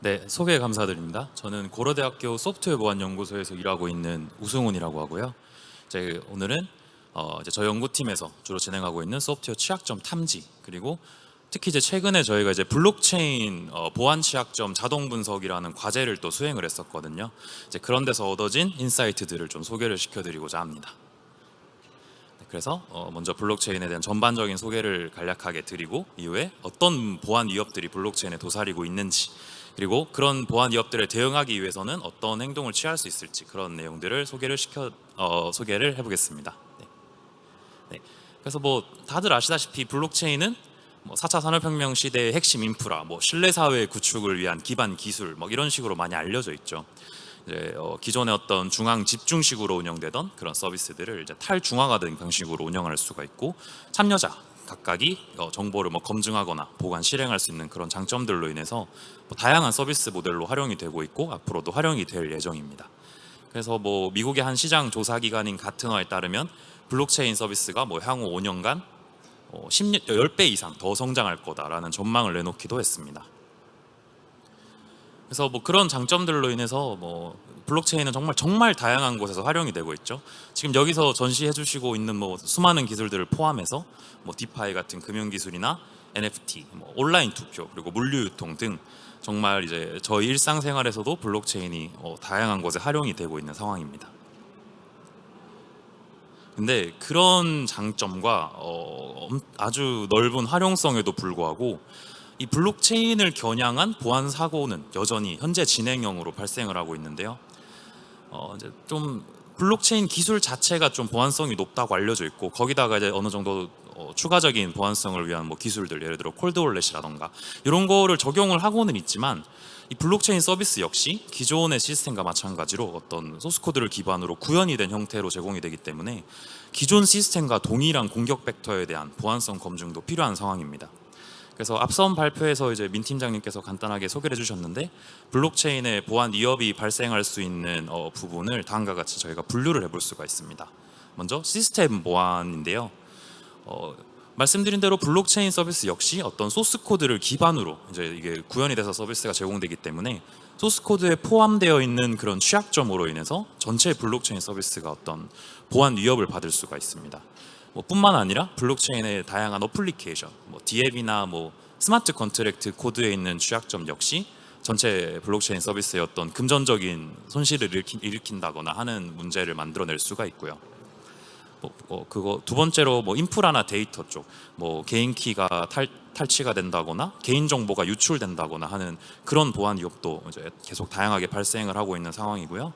네, 소개 감사드립니다. 저는 고려대학교 소프트웨어 보안 연구소에서 일하고 있는 우승훈이라고 하고요. 이제 오늘은 어, 이제 저희 연구팀에서 주로 진행하고 있는 소프트웨어 취약점 탐지 그리고 특히 이제 최근에 저희가 이제 블록체인 어, 보안 취약점 자동 분석이라는 과제를 또 수행을 했었거든요. 이제 그런 데서 얻어진 인사이트들을 좀 소개를 시켜드리고자 합니다. 네, 그래서 어, 먼저 블록체인에 대한 전반적인 소개를 간략하게 드리고 이후에 어떤 보안 위협들이 블록체인에 도사리고 있는지 그리고 그런 보안 위협들에 대응하기 위해서는 어떤 행동을 취할 수 있을지 그런 내용들을 소개를 시켜 어, 소개를 해보겠습니다. 네. 네. 그래서 뭐 다들 아시다시피 블록체인은 뭐 4차 산업혁명 시대의 핵심 인프라, 뭐 신뢰 사회 구축을 위한 기반 기술, 뭐 이런 식으로 많이 알려져 있죠. 이제 어, 기존의 어떤 중앙 집중식으로 운영되던 그런 서비스들을 이제 탈중앙화된 방식으로 운영할 수가 있고 참여자 각각이 어, 정보를 뭐 검증하거나 보관 실행할 수 있는 그런 장점들로 인해서 뭐 다양한 서비스 모델로 활용이 되고 있고 앞으로도 활용이 될 예정입니다. 그래서 뭐 미국의 한 시장 조사 기관인 가트너에 따르면 블록체인 서비스가 뭐 향후 5년간 어, 10, 10배 이상 더 성장할 거다라는 전망을 내놓기도 했습니다. 그래서 뭐 그런 장점들로 인해서 뭐 블록체인은 정말 정말 다양한 곳에서 활용이 되고 있죠. 지금 여기서 전시해 주시고 있는 뭐 수많은 기술들을 포함해서 뭐 디파이 같은 금융 기술이나 NFT, 뭐 온라인 투표 그리고 물류 유통 등 정말 이제 저희 일상생활에서도 블록체인이 어, 다양한 곳에 활용이 되고 있는 상황입니다. 근데 그런 장점과 어, 엄- 아주 넓은 활용성에도 불구하고 이 블록체인을 겨냥한 보안 사고는 여전히 현재 진행형으로 발생을 하고 있는데요. 어, 이제 좀 블록체인 기술 자체가 좀 보안성이 높다고 알려져 있고 거기다가 이제 어느 정도 어, 추가적인 보안성을 위한 뭐 기술들 예를 들어 콜드월렛이라던가 이런 거를 적용을 하고는 있지만 이 블록체인 서비스 역시 기존의 시스템과 마찬가지로 어떤 소스 코드를 기반으로 구현이 된 형태로 제공이 되기 때문에 기존 시스템과 동일한 공격 벡터에 대한 보안성 검증도 필요한 상황입니다. 그래서 앞선 발표에서 이제 민 팀장님께서 간단하게 소개를 해주셨는데 블록체인의 보안 위협이 발생할 수 있는 어, 부분을 다음과 같이 저희가 분류를 해볼 수가 있습니다. 먼저 시스템 보안인데요. 어, 말씀드린 대로 블록체인 서비스 역시 어떤 소스 코드를 기반으로 이제 이게 구현이 돼서 서비스가 제공되기 때문에 소스 코드에 포함되어 있는 그런 취약점으로 인해서 전체 블록체인 서비스가 어떤 보안 위협을 받을 수가 있습니다. 뭐 뿐만 아니라 블록체인의 다양한 어플리케이션, 뭐 디앱이나 뭐 스마트 컨트랙트 코드에 있는 취약점 역시 전체 블록체인 서비스의 어떤 금전적인 손실을 일으킨, 일으킨다거나 하는 문제를 만들어낼 수가 있고요. 뭐, 어, 그거 두 번째로 뭐 인프라나 데이터 쪽, 뭐 개인 키가 탈, 탈취가 된다거나 개인 정보가 유출된다거나 하는 그런 보안 위협도 이제 계속 다양하게 발생을 하고 있는 상황이고요.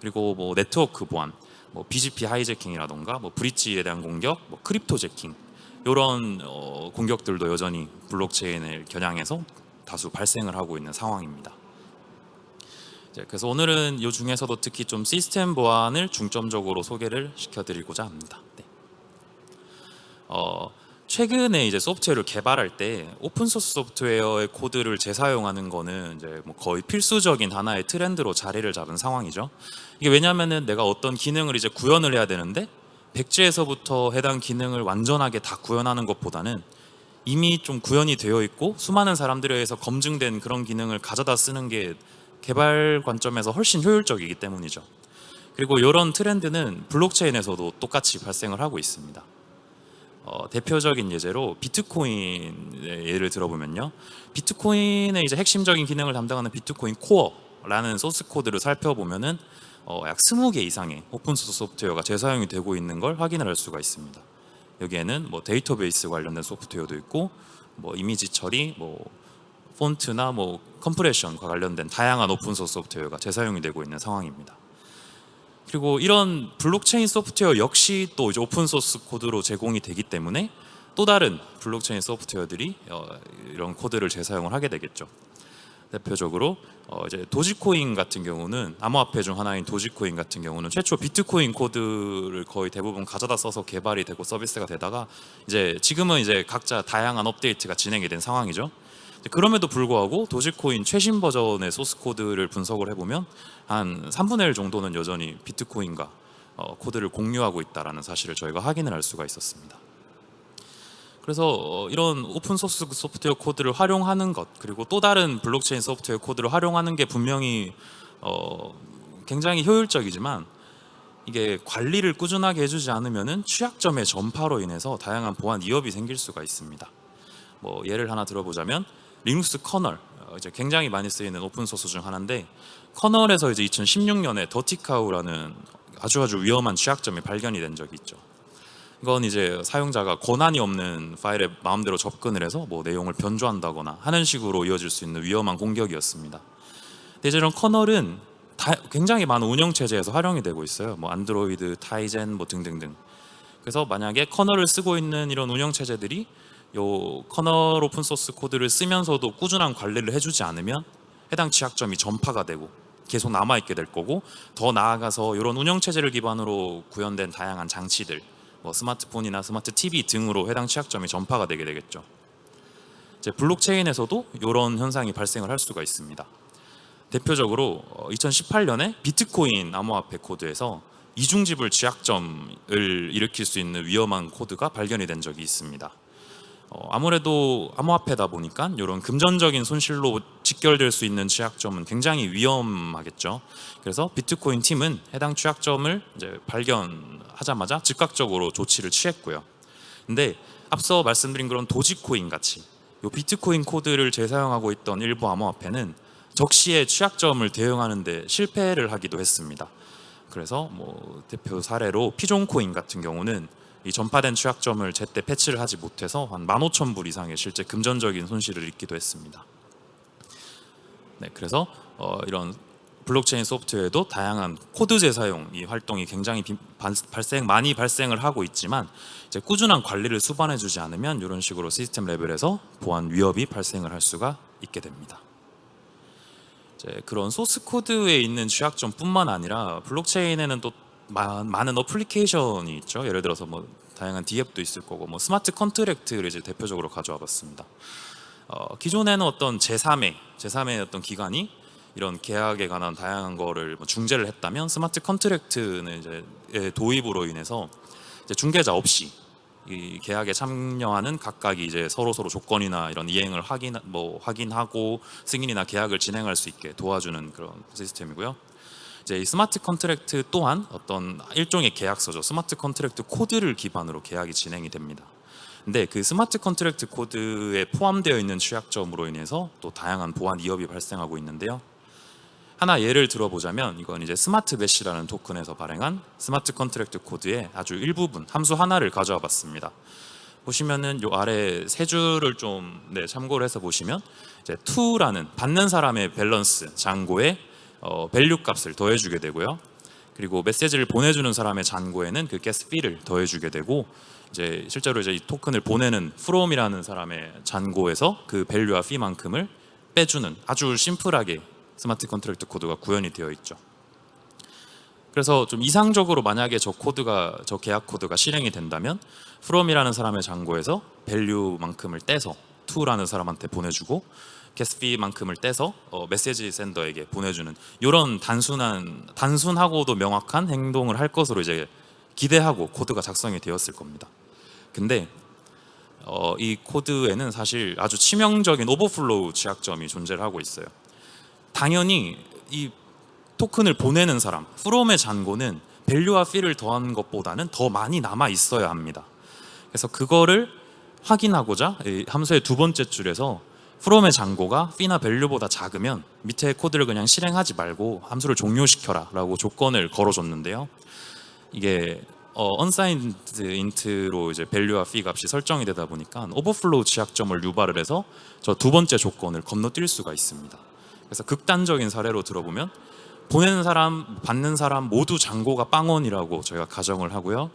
그리고 뭐 네트워크 보안, 뭐 BGP 하이제킹이라던가 뭐 브릿지에 대한 공격, 뭐 크립토 제킹 이런 어, 공격들도 여전히 블록체인을 겨냥해서 다수 발생을 하고 있는 상황입니다. 이제 그래서 오늘은 이 중에서도 특히 좀 시스템 보안을 중점적으로 소개를 시켜드리고자 합니다. 네. 어, 최근에 이제 소프트웨어를 개발할 때 오픈 소스 소프트웨어의 코드를 재사용하는 거는 이제 뭐 거의 필수적인 하나의 트렌드로 자리를 잡은 상황이죠. 이게 왜냐하면은 내가 어떤 기능을 이제 구현을 해야 되는데 백지에서부터 해당 기능을 완전하게 다 구현하는 것보다는 이미 좀 구현이 되어 있고 수많은 사람들에 의해서 검증된 그런 기능을 가져다 쓰는 게 개발 관점에서 훨씬 효율적이기 때문이죠. 그리고 이런 트렌드는 블록체인에서도 똑같이 발생을 하고 있습니다. 어, 대표적인 예제로 비트코인의 예를 들어보면요. 비트코인의 이제 핵심적인 기능을 담당하는 비트코인 코어라는 소스 코드를 살펴보면은 어, 약 20개 이상의 오픈 소스 소프트웨어가 재사용이 되고 있는 걸 확인을 할 수가 있습니다. 여기에는 뭐 데이터베이스 관련된 소프트웨어도 있고 뭐 이미지 처리, 뭐 폰트나 뭐 컴프레션과 관련된 다양한 오픈 소스 소프트웨어가 재사용이 되고 있는 상황입니다. 그리고 이런 블록체인 소프트웨어 역시 또 이제 오픈 소스 코드로 제공이 되기 때문에 또 다른 블록체인 소프트웨어들이 어, 이런 코드를 재사용을 하게 되겠죠. 대표적으로 어, 이제 도지코인 같은 경우는 암호화폐 중 하나인 도지코인 같은 경우는 최초 비트코인 코드를 거의 대부분 가져다 써서 개발이 되고 서비스가 되다가 이제 지금은 이제 각자 다양한 업데이트가 진행이 된 상황이죠. 그럼에도 불구하고 도지코인 최신 버전의 소스 코드를 분석을 해보면 한 3분의 1 정도는 여전히 비트코인과 어, 코드를 공유하고 있다라는 사실을 저희가 확인을 할 수가 있었습니다. 그래서 어, 이런 오픈 소스 소프트웨어 코드를 활용하는 것 그리고 또 다른 블록체인 소프트웨어 코드를 활용하는 게 분명히 어, 굉장히 효율적이지만 이게 관리를 꾸준하게 해주지 않으면은 취약점의 전파로 인해서 다양한 보안 위협이 생길 수가 있습니다. 뭐 예를 하나 들어보자면 리눅스 커널 어, 이제 굉장히 많이 쓰이는 오픈 소스 중 하나인데 커널에서 이제 2016년에 더티카우라는 아주 아주 위험한 취약점이 발견이 된 적이 있죠. 이건 이제 사용자가 권한이 없는 파일에 마음대로 접근을 해서 뭐 내용을 변조한다거나 하는 식으로 이어질 수 있는 위험한 공격이었습니다. 근데 이런 커널은 다 굉장히 많은 운영 체제에서 활용이 되고 있어요. 뭐 안드로이드, 타이젠 뭐 등등등. 그래서 만약에 커널을 쓰고 있는 이런 운영 체제들이 요 커널 오픈 소스 코드를 쓰면서도 꾸준한 관리를 해주지 않으면 해당 취약점이 전파가 되고 계속 남아 있게 될 거고 더 나아가서 이런 운영 체제를 기반으로 구현된 다양한 장치들, 뭐 스마트폰이나 스마트 TV 등으로 해당 취약점이 전파가 되게 되겠죠. 이제 블록체인에서도 이런 현상이 발생을 할 수가 있습니다. 대표적으로 2018년에 비트코인 암호화폐 코드에서 이중지불 취약점을 일으킬 수 있는 위험한 코드가 발견이 된 적이 있습니다. 어, 아무래도 암호화폐다 보니까 이런 금전적인 손실로 직결될 수 있는 취약점은 굉장히 위험하겠죠. 그래서 비트코인 팀은 해당 취약점을 이제 발견하자마자 즉각적으로 조치를 취했고요. 근데 앞서 말씀드린 그런 도지코인 같이 요 비트코인 코드를 재사용하고 있던 일부 암호화폐는 적시에 취약점을 대응하는데 실패를 하기도 했습니다. 그래서 뭐 대표 사례로 피존코인 같은 경우는 이 전파된 취약점을 제때 패치를 하지 못해서 한 15,000불 이상의 실제 금전적인 손실을 입기도 했습니다. 네, 그래서 어, 이런 블록체인 소프트웨어도 다양한 코드 재사용 이 활동이 굉장히 비- 반- 발생 많이 발생을 하고 있지만 이제 꾸준한 관리를 수반해주지 않으면 이런 식으로 시스템 레벨에서 보안 위협이 발생을 할 수가 있게 됩니다. 이제 그런 소스 코드에 있는 취약점뿐만 아니라 블록체인에는 또 마- 많은 어플리케이션이 있죠. 예를 들어서 뭐 다양한 디앱도 있을 거고 뭐 스마트 컨트랙트를 이제 대표적으로 가져와 봤습니다. 어, 기존에는 어떤 제3의 제3의 어떤 기관이 이런 계약에 관한 다양한 거를 뭐 중재를 했다면 스마트 컨트랙트는 이제 의 도입으로 인해서 이제 중개자 없이 이 계약에 참여하는 각각이 이제 서로 서로 조건이나 이런 이행을 확인 뭐 확인하고 승인이나 계약을 진행할 수 있게 도와주는 그런 시스템이고요. 이제 이 스마트 컨트랙트 또한 어떤 일종의 계약서죠. 스마트 컨트랙트 코드를 기반으로 계약이 진행이 됩니다. 근데 그 스마트 컨트랙트 코드에 포함되어 있는 취약점으로 인해서 또 다양한 보안 위협이 발생하고 있는데요. 하나 예를 들어보자면 이건 이제 스마트 배시라는 토큰에서 발행한 스마트 컨트랙트 코드의 아주 일부분 함수 하나를 가져와 봤습니다. 보시면은 요 아래 세 줄을 좀 네, 참고를 해서 보시면 이제 to라는 받는 사람의 밸런스 잔고에 어, 밸류 값을 더해주게 되고요. 그리고 메시지를 보내주는 사람의 잔고에는 그 가스 피를 더해주게 되고 이제 실제로 이제 이 토큰을 보내는 from이라는 사람의 잔고에서 그 밸류와 피만큼을 빼주는 아주 심플하게 스마트 컨트랙트 코드가 구현이 되어 있죠. 그래서 좀 이상적으로 만약에 저 코드가 저 계약 코드가 실행이 된다면 from이라는 사람의 잔고에서 밸류만큼을 떼서 to라는 사람한테 보내주고 게스피만큼을 떼서 어, 메시지 센더에게 보내주는 이런 단순한 단순하고도 명확한 행동을 할 것으로 이제 기대하고 코드가 작성이 되었을 겁니다. 근데 어, 이 코드에는 사실 아주 치명적인 오버플로우 취약점이 존재를 하고 있어요. 당연히 이 토큰을 보내는 사람, 프롬의 잔고는 밸류와 피를 더한 것보다는 더 많이 남아 있어야 합니다. 그래서 그거를 확인하고자 이 함수의 두 번째 줄에서 프롬의 잔고가 피나 밸류보다 작으면 밑에 코드를 그냥 실행하지 말고 함수를 종료시켜라 라고 조건을 걸어줬는데요. 이게 어, unsigned int로 이제 밸류와 피 값이 설정이 되다 보니까 오버플로우 취약점을 유발을 해서 저 두 번째 조건을 건너뛸 수가 있습니다. 그래서 극단적인 사례로 들어보면 보내는 사람, 받는 사람 모두 잔고가 빵원이라고 저희가 가정을 하고요.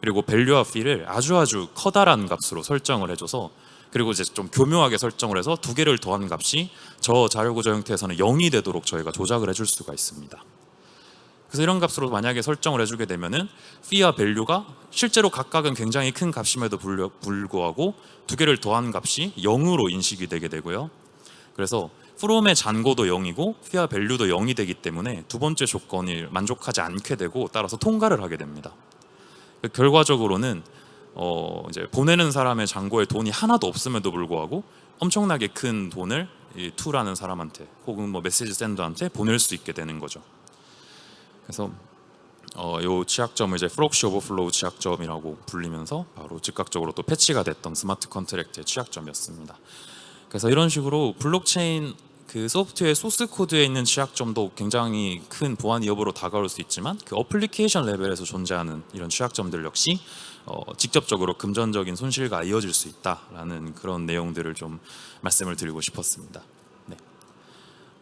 그리고 밸류와 피를 아주 아주 커다란 값으로 설정을 해줘서 그리고 이제 좀 교묘하게 설정을 해서 두 개를 더한 값이 저 자료 구조 형태에서는 0이 되도록 저희가 조작을 해줄 수가 있습니다. 그래서 이런 값으로 만약에 설정을 해주게 되면은 피와 밸류가 실제로 각각은 굉장히 큰 값임에도 불구하고 두 개를 더한 값이 0으로 인식이 되게 되고요. 그래서 프롬의 잔고도 0이고 피와 밸류도 0이 되기 때문에 두 번째 조건이 만족하지 않게 되고 따라서 통과를 하게 됩니다. 그 결과적으로는 어 이제 보내는 사람의 잔고에 돈이 하나도 없음에도 불구하고 엄청나게 큰 돈을 이 투라는 사람한테 혹은 뭐 메시지 샌더한테 보낼 수 있게 되는 거죠. 그래서 어, 요 취약점을 이제 프록시 오버플로우 취약점이라고 불리면서 바로 즉각적으로 또 패치가 됐던 스마트 컨트랙트의 취약점이었습니다. 그래서 이런 식으로 블록체인 그 소프트웨어 소스 코드에 있는 취약점도 굉장히 큰 보안 위협으로 다가올 수 있지만 그 어플리케이션 레벨에서 존재하는 이런 취약점들 역시 어, 직접적으로 금전적인 손실과 이어질 수 있다라는 그런 내용들을 좀 말씀을 드리고 싶었습니다. 네.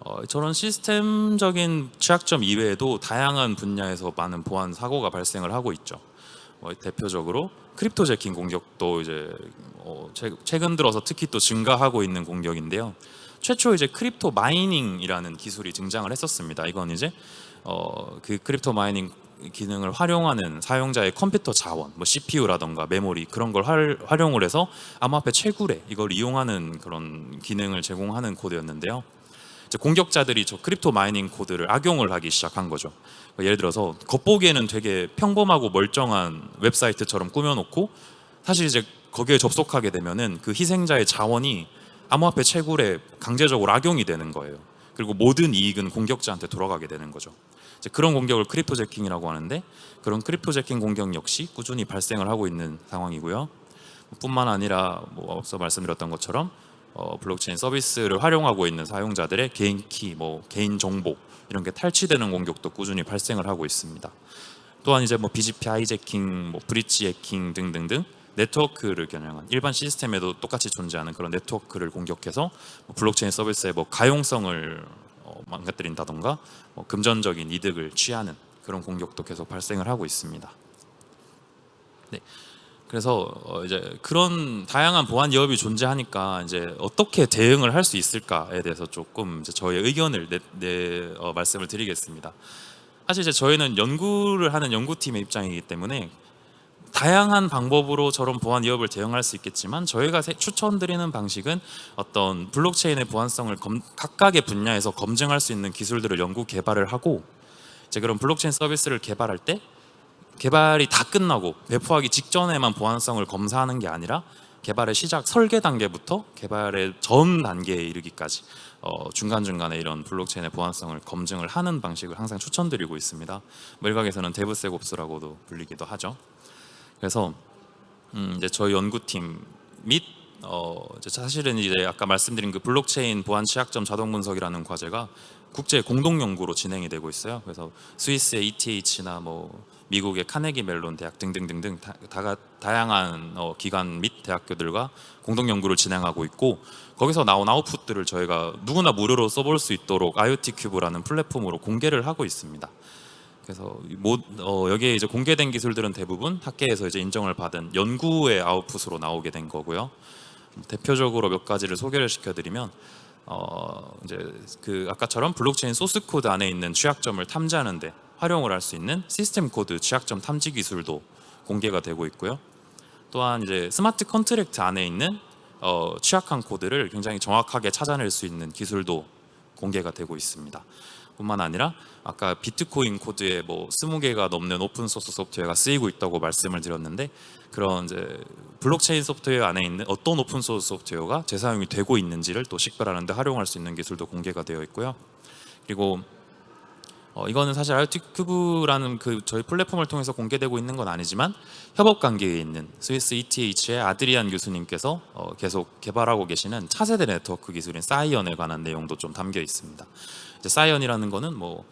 어, 저런 시스템적인 취약점 이외에도 다양한 분야에서 많은 보안 사고가 발생을 하고 있죠. 뭐 대표적으로 크립토 제킹 공격도 이제 어, 최- 최근 들어서 특히 또 증가하고 있는 공격인데요. 최초 이제 크립토 마이닝이라는 기술이 등장을 했었습니다. 이건 이제 어, 그 크립토 마이닝 기능을 활용하는 사용자의 컴퓨터 자원, 뭐 CPU라던가 메모리 그런 걸 활, 활용을 해서 암호화폐 채굴에 이걸 이용하는 그런 기능을 제공하는 코드였는데요. 공격자들이 저 크립토 마이닝 코드를 악용을 하기 시작한 거죠. 그러니까 예를 들어서 겉보기에는 되게 평범하고 멀쩡한 웹사이트처럼 꾸며놓고 사실 이제 거기에 접속하게 되면은 그 희생자의 자원이 암호화폐 채굴에 강제적으로 악용이 되는 거예요. 그리고 모든 이익은 공격자한테 돌아가게 되는 거죠. 그런 공격을 크립토 제킹이라고 하는데 그런 크립토 제킹 공격 역시 꾸준히 발생을 하고 있는 상황이고요. 뿐만 아니라 뭐 앞서 말씀드렸던 것처럼 어, 블록체인 서비스를 활용하고 있는 사용자들의 개인 키, 뭐 개인 정보 이런 게 탈취되는 공격도 꾸준히 발생을 하고 있습니다. 또한 이제 뭐 BGP 하이제킹, 뭐 브릿지 해킹 등등등 네트워크를 겨냥한 일반 시스템에도 똑같이 존재하는 그런 네트워크를 공격해서 뭐 블록체인 서비스의 뭐 가용성을 어, 망가뜨린다던가 뭐 금전적인 이득을 취하는 그런 공격도 계속 발생을 하고 있습니다. 네. 그래서 어 이제 그런 다양한 보안 위협이 존재하니까 이제 어떻게 대응을 할 수 있을까에 대해서 조금 이제 저의 의견을 내, 내 어, 말씀을 드리겠습니다. 사실 이제 저희는 연구를 하는 연구팀의 입장이기 때문에 다양한 방법으로 저런 보안 위협을 대응할 수 있겠지만 저희가 세- 추천드리는 방식은 어떤 블록체인의 보안성을 검- 각각의 분야에서 검증할 수 있는 기술들을 연구 개발을 하고 이제 그런 블록체인 서비스를 개발할 때 개발이 다 끝나고 배포하기 직전에만 보안성을 검사하는 게 아니라 개발의 시작 설계 단계부터 개발의 전 단계에 이르기까지 어, 중간 중간에 이런 블록체인의 보안성을 검증을 하는 방식을 항상 추천드리고 있습니다. 뭐 일각에서는 데브세곱스라고도 불리기도 하죠. 그래서 음, 이제 저희 연구팀 및 어, 이제 사실은 이제 아까 말씀드린 그 블록체인 보안 취약점 자동 분석이라는 과제가 국제 공동 연구로 진행이 되고 있어요. 그래서 스위스의 ETH나 뭐 미국의 카네기 멜론 대학 등등등등 다, 다, 다양한 어, 기관 및 대학교들과 공동 연구를 진행하고 있고 거기서 나온 아웃풋들을 저희가 누구나 무료로 써볼 수 있도록 IoT 큐브라는 플랫폼으로 공개를 하고 있습니다. 그래서 모, 어, 여기에 이제 공개된 기술들은 대부분 학계에서 이제 인정을 받은 연구의 아웃풋으로 나오게 된 거고요. 대표적으로 몇 가지를 소개를 시켜드리면 어, 이제 그 아까처럼 블록체인 소스 코드 안에 있는 취약점을 탐지하는데 활용을 할 수 있는 시스템 코드 취약점 탐지 기술도 공개가 되고 있고요. 또한 이제 스마트 컨트랙트 안에 있는 어, 취약한 코드를 굉장히 정확하게 찾아낼 수 있는 기술도 공개가 되고 있습니다. 뿐만 아니라 아까 비트코인 코드에 뭐 20개가 넘는 오픈 소스 소프트웨어가 쓰이고 있다고 말씀을 드렸는데 그런 이제 블록체인 소프트웨어 안에 있는 어떤 오픈 소스 소프트웨어가 재사용이 되고 있는지를 또 식별하는 데 활용할 수 있는 기술도 공개가 되어 있고요. 그리고 어, 이거는 사실 IoT 큐브라는 그 저희 플랫폼을 통해서 공개되고 있는 건 아니지만 협업 관계에 있는 스위스 ETH의 아드리안 교수님께서 어, 계속 개발하고 계시는 차세대 네트워크 기술인 사이언에 관한 내용도 좀 담겨 있습니다. 이제 사이언이라는 거는 뭐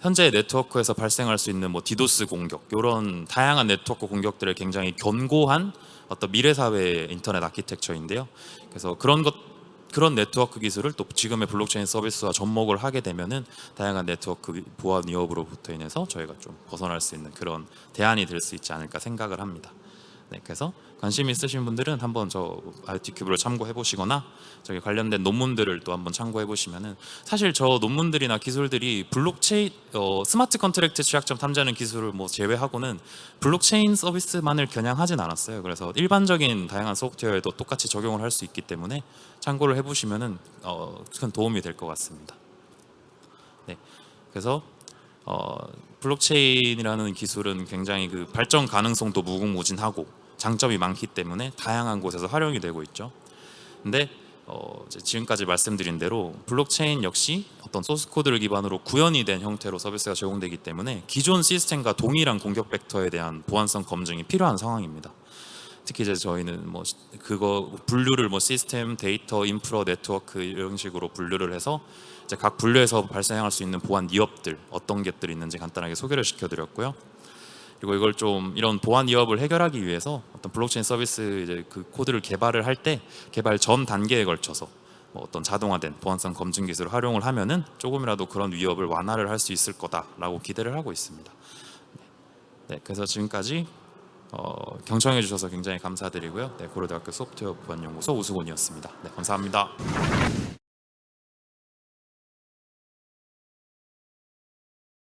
현재 네트워크에서 발생할 수 있는 뭐 디도스 공격 이런 다양한 네트워크 공격들을 굉장히 견고한 어떤 미래 사회의 인터넷 아키텍처인데요. 그래서 그런 것 그런 네트워크 기술을 또 지금의 블록체인 서비스와 접목을 하게 되면은 다양한 네트워크 보안 위협으로부터 인해서 저희가 좀 벗어날 수 있는 그런 대안이 될 수 있지 않을까 생각을 합니다. 네, 그래서 관심 있으신 분들은 한번 저 IoT 큐브를 참고해 보시거나 저기 관련된 논문들을 또 한번 참고해 보시면은 사실 저 논문들이나 기술들이 블록체인 어, 스마트 컨트랙트 취약점 탐지하는 기술을 뭐 제외하고는 블록체인 서비스만을 겨냥하진 않았어요. 그래서 일반적인 다양한 소프트웨어에도 똑같이 적용을 할 수 있기 때문에 참고를 해 보시면은 어, 큰 도움이 될 것 같습니다. 네, 그래서 어, 블록체인이라는 기술은 굉장히 그 발전 가능성도 무궁무진하고 장점이 많기 때문에 다양한 곳에서 활용이 되고 있죠. 근데 어, 지금까지 말씀드린 대로 블록체인 역시 어떤 소스 코드를 기반으로 구현이 된 형태로 서비스가 제공되기 때문에 기존 시스템과 동일한 공격 벡터에 대한 보안성 검증이 필요한 상황입니다. 특히 이제 저희는 뭐 시- 그거 분류를 뭐 시스템, 데이터, 인프라, 네트워크 이런 식으로 분류를 해서 이제 각 분류에서 발생할 수 있는 보안 위협들 어떤 것들이 있는지 간단하게 소개를 시켜드렸고요. 그리고 이걸 좀 이런 보안 위협을 해결하기 위해서 어떤 블록체인 서비스 이제 그 코드를 개발을 할 때 개발 전 단계에 걸쳐서 뭐 어떤 자동화된 보안성 검증 기술을 활용을 하면은 조금이라도 그런 위협을 완화를 할 수 있을 거다라고 기대를 하고 있습니다. 네, 그래서 지금까지 어, 경청해 주셔서 굉장히 감사드리고요. 네, 고려대학교 소프트웨어 보안연구소 우수곤이었습니다. 네, 감사합니다.